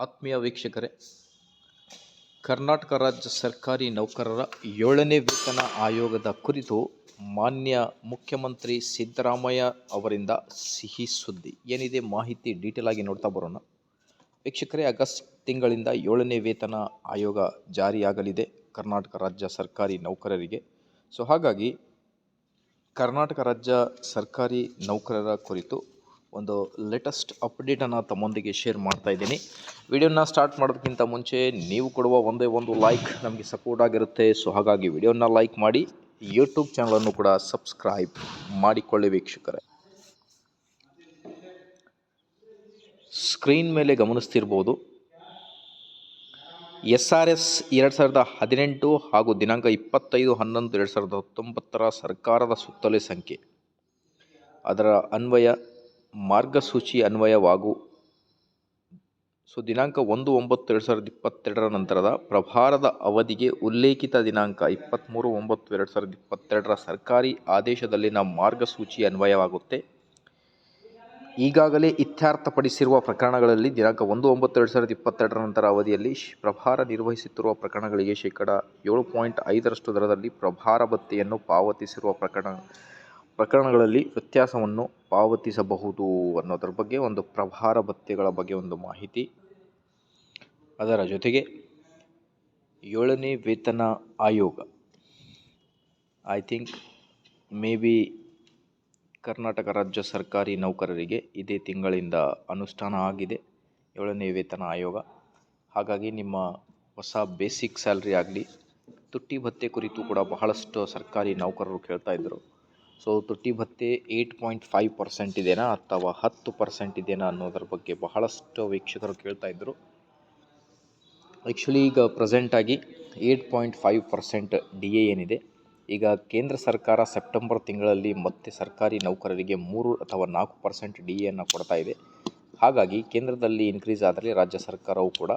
ಆತ್ಮೀಯ ವೀಕ್ಷಕರೇ, ಕರ್ನಾಟಕ ರಾಜ್ಯ ಸರ್ಕಾರಿ ನೌಕರರ ಏಳನೇ ವೇತನ ಆಯೋಗದ ಕುರಿತು ಮಾನ್ಯ ಮುಖ್ಯಮಂತ್ರಿ ಸಿದ್ದರಾಮಯ್ಯ ಅವರಿಂದ ಸಿಹಿ ಸುದ್ದಿ. ಏನಿದೆ ಮಾಹಿತಿ ಡೀಟೇಲ್ ಆಗಿ ನೋಡ್ತಾ ಬರೋಣ. ವೀಕ್ಷಕರೇ, ಆಗಸ್ಟ್ ತಿಂಗಳಿಂದ ಏಳನೇ ವೇತನ ಆಯೋಗ ಜಾರಿಯಾಗಲಿದೆ ಕರ್ನಾಟಕ ರಾಜ್ಯ ಸರ್ಕಾರಿ ನೌಕರರಿಗೆ. ಸೊ, ಹಾಗಾಗಿ ಕರ್ನಾಟಕ ರಾಜ್ಯ ಸರ್ಕಾರಿ ನೌಕರರ ಕುರಿತು ಒಂದು ಲೇಟೆಸ್ಟ್ ಅಪ್ಡೇಟನ್ನು ತಮ್ಮೊಂದಿಗೆ ಶೇರ್ ಮಾಡ್ತಾ ಇದ್ದೀನಿ. ವಿಡಿಯೋನ ಸ್ಟಾರ್ಟ್ ಮಾಡೋದಕ್ಕಿಂತ ಮುಂಚೆ ನೀವು ಕೊಡುವ ಒಂದೇ ಒಂದು ಲೈಕ್ ನಮಗೆ ಸಪೋರ್ಟ್ ಆಗಿರುತ್ತೆ. ಸೊ ಹಾಗಾಗಿ ವಿಡಿಯೋನ ಲೈಕ್ ಮಾಡಿ ಯೂಟ್ಯೂಬ್ ಚಾನಲನ್ನು ಕೂಡ ಸಬ್ಸ್ಕ್ರೈಬ್ ಮಾಡಿಕೊಳ್ಳಿ ವೀಕ್ಷಕರೇ. ಸ್ಕ್ರೀನ್ ಮೇಲೆ ಗಮನಿಸ್ತಿರ್ಬೋದು. ಎಸ್ ಆರ್ ಎಸ್ ಎರಡು ಸಾವಿರದ ಹದಿನೆಂಟು ಹಾಗೂ ದಿನಾಂಕ ಇಪ್ಪತ್ತೈದು ಹನ್ನೊಂದು ಎರಡು ಸಾವಿರದ ಹತ್ತೊಂಬತ್ತರ ಸರ್ಕಾರದ ಸುತ್ತಲೇ ಸಂಖ್ಯೆ. ಅದರ ಅನ್ವಯ ಮಾರ್ಗಸೂಚಿ ಅನ್ವಯವಾಗು, ಸೊ ದಿನಾಂಕ ಒಂದು ಒಂಬತ್ತು ಎರಡು ಸಾವಿರದ ಇಪ್ಪತ್ತೆರಡರ ನಂತರದ ಪ್ರಭಾರದ ಅವಧಿಗೆ ಉಲ್ಲೇಖಿತ ದಿನಾಂಕ ಇಪ್ಪತ್ತ್ಮೂರು ಒಂಬತ್ತು ಎರಡು ಸಾವಿರದ ಇಪ್ಪತ್ತೆರಡರ ಸರ್ಕಾರಿ ಆದೇಶದಲ್ಲಿನ ಮಾರ್ಗಸೂಚಿ ಅನ್ವಯವಾಗುತ್ತೆ. ಈಗಾಗಲೇ ಇತ್ಯರ್ಥಪಡಿಸಿರುವ ಪ್ರಕರಣಗಳಲ್ಲಿ ದಿನಾಂಕ ಒಂದು ಒಂಬತ್ತು ಎರಡು ಸಾವಿರದ ಇಪ್ಪತ್ತೆರಡರ ನಂತರ ಅವಧಿಯಲ್ಲಿ ಪ್ರಭಾರ ನಿರ್ವಹಿಸುತ್ತಿರುವ ಪ್ರಕರಣಗಳಿಗೆ ಶೇಕಡ ಏಳು ಪಾಯಿಂಟ್ ಐದರಷ್ಟು ದರದಲ್ಲಿ ಪ್ರಭಾರ ಭತ್ತೆಯನ್ನು ಪಾವತಿಸಿರುವ ಪ್ರಕರಣ, ಪ್ರಕರಣಗಳಲ್ಲಿ ವ್ಯತ್ಯಾಸವನ್ನು ಪಾವತಿಸಬಹುದು ಅನ್ನೋದ್ರ ಬಗ್ಗೆ ಒಂದು ಪ್ರಭಾರ ಭತ್ಯೆಗಳ ಬಗ್ಗೆ ಒಂದು ಮಾಹಿತಿ. ಅದರ ಜೊತೆಗೆ ಏಳನೇ ವೇತನ ಆಯೋಗ. I think maybe Karnataka ರಾಜ್ಯ ಸರ್ಕಾರಿ ನೌಕರರಿಗೆ ಇದೇ ತಿಂಗಳಿಂದ ಅನುಷ್ಠಾನ ಆಗಿದೆ ಏಳನೇ ವೇತನ ಆಯೋಗ. ಹಾಗಾಗಿ ನಿಮ್ಮ ಹೊಸ ಬೇಸಿಕ್ ಸ್ಯಾಲ್ರಿ ಆಗಲಿ, ತುಟ್ಟಿ ಭತ್ಯೆ ಕುರಿತು ಕೂಡ ಬಹಳಷ್ಟು ಸರ್ಕಾರಿ ನೌಕರರು ಕೇಳ್ತಾ ಇದ್ದರು ಸೊ ತುಟ್ಟಿ ಭತ್ತೆ ಏಯ್ಟ್ ಪಾಯಿಂಟ್ ಫೈವ್ ಪರ್ಸೆಂಟ್ ಇದೆಯಾ ಅಥವಾ ಹತ್ತು ಪರ್ಸೆಂಟ್ ಇದೆಯಾ ಅನ್ನೋದ್ರ ಬಗ್ಗೆ ಬಹಳಷ್ಟು ವೀಕ್ಷಕರು ಕೇಳ್ತಾ ಇದ್ದರು ಆ್ಯಕ್ಚುಲಿ ಈಗ ಪ್ರೆಸೆಂಟಾಗಿ eight point five percent D A ಏನಿದೆ. ಈಗ ಕೇಂದ್ರ ಸರ್ಕಾರ ಸೆಪ್ಟೆಂಬರ್ ತಿಂಗಳಲ್ಲಿ ಮತ್ತೆ ಸರ್ಕಾರಿ ನೌಕರರಿಗೆ ಮೂರು ಅಥವಾ ನಾಲ್ಕು ಪರ್ಸೆಂಟ್ ಡಿ ಎಯನ್ನು ಕೊಡ್ತಾ ಇದೆ. ಹಾಗಾಗಿ ಕೇಂದ್ರದಲ್ಲಿ ಇನ್ಕ್ರೀಸ್ ಆದರೆ ರಾಜ್ಯ ಸರ್ಕಾರವು ಕೂಡ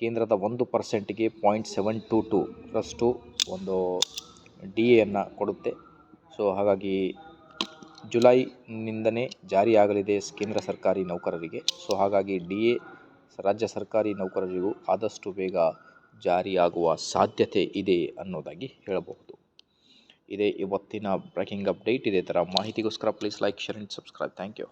ಕೇಂದ್ರದ ಒಂದು ಪರ್ಸೆಂಟ್ಗೆ ಪಾಯಿಂಟ್ ಸೆವೆನ್ ಟು ಟೂರಷ್ಟು ಒಂದು ಡಿ ಎಯನ್ನು ಕೊಡುತ್ತೆ. ಸೊ ಹಾಗಾಗಿ ಜುಲೈನಿಂದನೇ ಜಾರಿಯಾಗಲಿದೆ ಕೇಂದ್ರ ಸರ್ಕಾರಿ ನೌಕರರಿಗೆ. ಸೊ ಹಾಗಾಗಿ ಡಿ ಎ ರಾಜ್ಯ ಸರ್ಕಾರಿ ನೌಕರರಿಗೂ ಆದಷ್ಟು ಬೇಗ ಜಾರಿಯಾಗುವ ಸಾಧ್ಯತೆ ಇದೆ ಅನ್ನೋದಾಗಿ ಹೇಳಬಹುದು. ಇದೇ ಇವತ್ತಿನ ಬ್ರೇಕಿಂಗ್ ಅಪ್ಡೇಟ್. ಇದೇ ಥರ ಮಾಹಿತಿಗೋಸ್ಕರ please like, share and subscribe. Thank you.